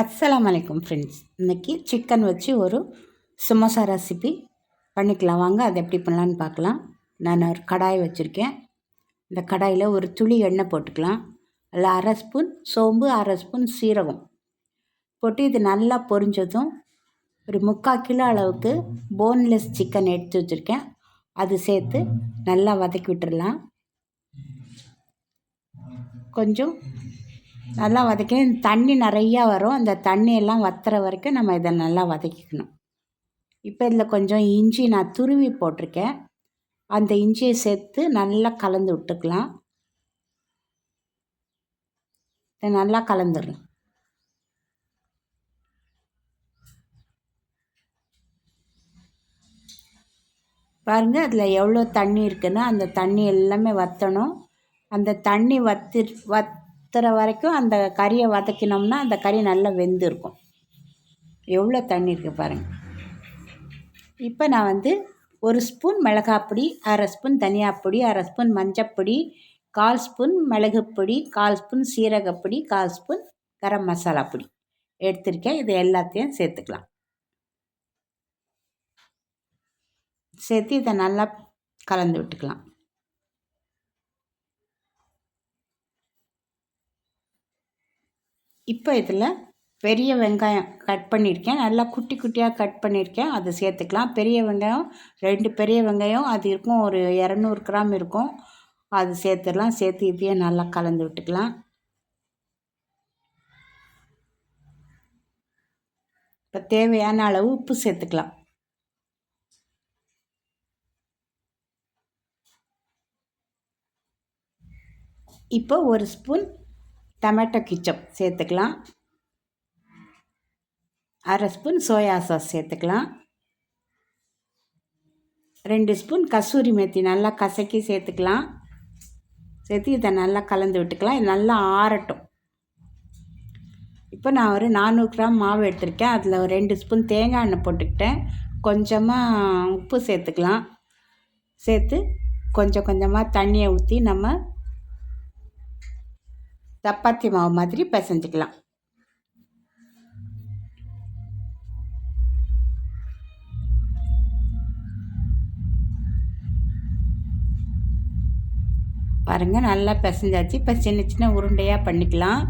அஸ்லாம் வலைக்கம் ஃப்ரெண்ட்ஸ் இன்றைக்கி சிக்கன் வச்சு ஒரு சுமோசா ரெசிபி பண்ணிக்கலாம். வாங்க அதை எப்படி பண்ணலான்னு பார்க்கலாம். நான் ஒரு கடாய் வச்சுருக்கேன். இந்த கடாயில் ஒரு துளி எண்ணெய் போட்டுக்கலாம். அதில் அரை ஸ்பூன் சோம்பு அரை ஸ்பூன் சீரகம் போட்டு இது நல்லா பொரிஞ்சதும் ஒரு முக்கால் கிலோ அளவுக்கு போன்லெஸ் சிக்கன் எடுத்து வச்சுருக்கேன். அது சேர்த்து நல்லா வதக்கி விட்டுடலாம் கொஞ்சம் நல்லா வதக்கி தண்ணி நிறையா வரும். அந்த தண்ணியெல்லாம் வற்றுற வரைக்கும் நம்ம இதை நல்லா வதக்கிக்கணும். இப்போ இதில் கொஞ்சம் இஞ்சி நான் துருவி போட்டிருக்கேன். அந்த இஞ்சியை சேர்த்து நல்லா கலந்து விட்டுக்கலாம். இதை நல்லா கலந்துடலாம். பாருங்கள் அதில் எவ்வளோ தண்ணி இருக்குன்னா அந்த தண்ணி எல்லாமே வற்றணும் அந்த தண்ணி வத்தி வத் வத்துற வரைக்கும் அந்த கறியை வதக்கினோம்னா அந்த கறி நல்லா வெந்திருக்கும். எவ்வளோ தண்ணி இருக்குது பாருங்கள் இப்போ நான் வந்து ஒரு ஸ்பூன் மிளகாப்பொடி அரை ஸ்பூன் தனியாப்பொடி அரை ஸ்பூன் மஞ்சப்பொடி கால் ஸ்பூன் மிளகுப்பொடி கால் ஸ்பூன் சீரகப்பொடி கால் ஸ்பூன் கரம் மசாலா பொடி. எடுத்திருக்கேன். இது எல்லாத்தையும் சேர்த்துக்கலாம். சேர்த்து இதை நல்லா கலந்து விட்டுக்கலாம். இப்போ இதில் பெரிய வெங்காயம் கட் பண்ணியிருக்கேன். நல்லா குட்டி குட்டியாக கட் பண்ணியிருக்கேன். அதை சேர்த்துக்கலாம். பெரிய வெங்காயம் ரெண்டு பெரிய வெங்காயம் அது இருக்கும். ஒரு இரநூறு கிராம் இருக்கும். அது சேர்த்துடலாம். சேர்த்து இதையும் நல்லா கலந்து விட்டுக்கலாம். இப்போ தேவையான அளவு உப்பு சேர்த்துக்கலாம். இப்போ ஒரு ஸ்பூன் டமேட்டோ கிச்சப் சேர்த்துக்கலாம். அரை ஸ்பூன் சோயா சாஸ் சேர்த்துக்கலாம். ரெண்டு ஸ்பூன் கஸ்தூரி மேத்தி நல்லா கசக்கி சேர்த்துக்கலாம். சேர்த்து இதை நல்லா கலந்து விட்டுக்கலாம். இது நல்லா ஆறட்டும். இப்போ நான் ஒரு நானூறு கிராம் மாவு எடுத்திருக்கேன். அதில் ஒரு ரெண்டு ஸ்பூன் தேங்காய் எண்ணெய் போட்டுக்கிட்டேன். கொஞ்சமாக உப்பு சேர்த்துக்கலாம். சேர்த்து கொஞ்சம் கொஞ்சமாக தண்ணியை ஊற்றி நம்ம சப்பாத்தி மாவு மாதிரி பிசைஞ்சிக்கலாம். பாருங்கள் நல்லா பிசைஞ்சாச்சு. இப்போ சின்ன சின்ன உருண்டையாக பண்ணிக்கலாம்.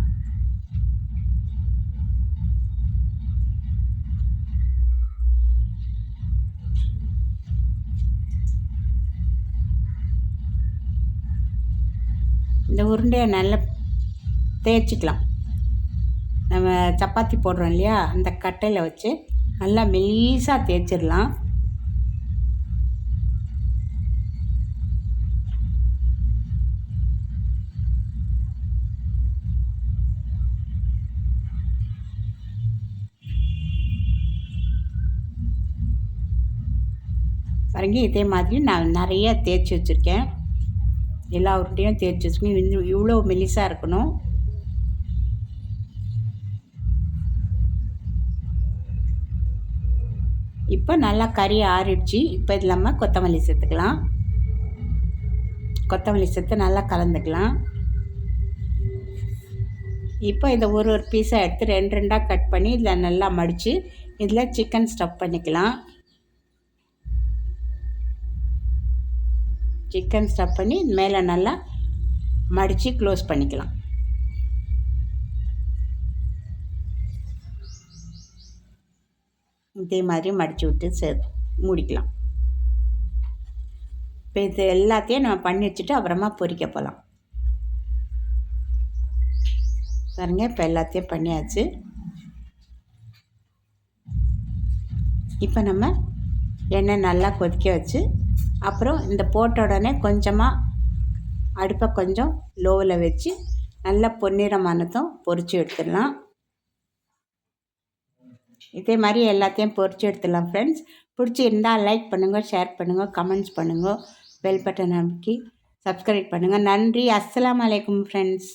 இந்த உருண்டையை நல்லா தேய்ச்சிக்கலாம். நம்ம சப்பாத்தி போடுறோம் இல்லையா? அந்த கட்டையில் வச்சு நல்லா மெலீஸாக தேய்ச்சிடலாம். பாருங்க இதே மாதிரி நான் நிறைய தேய்ச்சி வச்சுருக்கேன். எல்லா உருட்டையும் தேய்ச்சி வச்சுக்கணும் இவ்வளோ மெலிசாக இருக்கணும். இப்போ நல்லா கறி ஆறிடுச்சு. இப்போ இது இல்லாமல் கொத்தமல்லி சேர்த்துக்கலாம். கொத்தமல்லி சேர்த்து நல்லா கலந்துக்கலாம். இப்போ இதை ஒரு ஒரு பீஸாக எடுத்து ரெண்டு ரெண்டாக கட் பண்ணி இதில் நல்லா மடித்து இதில் சிக்கன் ஸ்டஃப் பண்ணிக்கலாம். சிக்கன் ஸ்டஃப் பண்ணி மேலே நல்லா மடித்து க்ளோஸ் பண்ணிக்கலாம். இதே மாதிரி மடித்து விட்டு சே மூடிக்கலாம். இப்போ இது எல்லாத்தையும் நம்ம பண்ணி வச்சுட்டு அப்புறமா பொறிக்க போகலாம் பாருங்க இப்போ எல்லாத்தையும் பண்ணியாச்சு. இப்போ நம்ம எண்ணெய் நல்லா கொதிக்க வச்சு அப்புறம் இந்த போட்ட உடனே கொஞ்சமாக அடுப்பை கொஞ்சம் லோவில் வச்சு நல்லா பொன்னிறமானதும் பொறிச்சு எடுத்துடலாம். இதே மாதிரி எல்லாத்தையும் பொறிச்சு எடுத்துடலாம் ஃப்ரெண்ட்ஸ் பிடிச்சி இருந்தால் லைக் பண்ணுங்கள் ஷேர் பண்ணுங்கள் கமெண்ட்ஸ் பண்ணுங்கள் பெல் பட்டன் அமைக்கி சப்ஸ்கிரைப் பண்ணுங்கள் நன்றி. அஸ்லாம் வலைக்கம் ஃப்ரெண்ட்ஸ்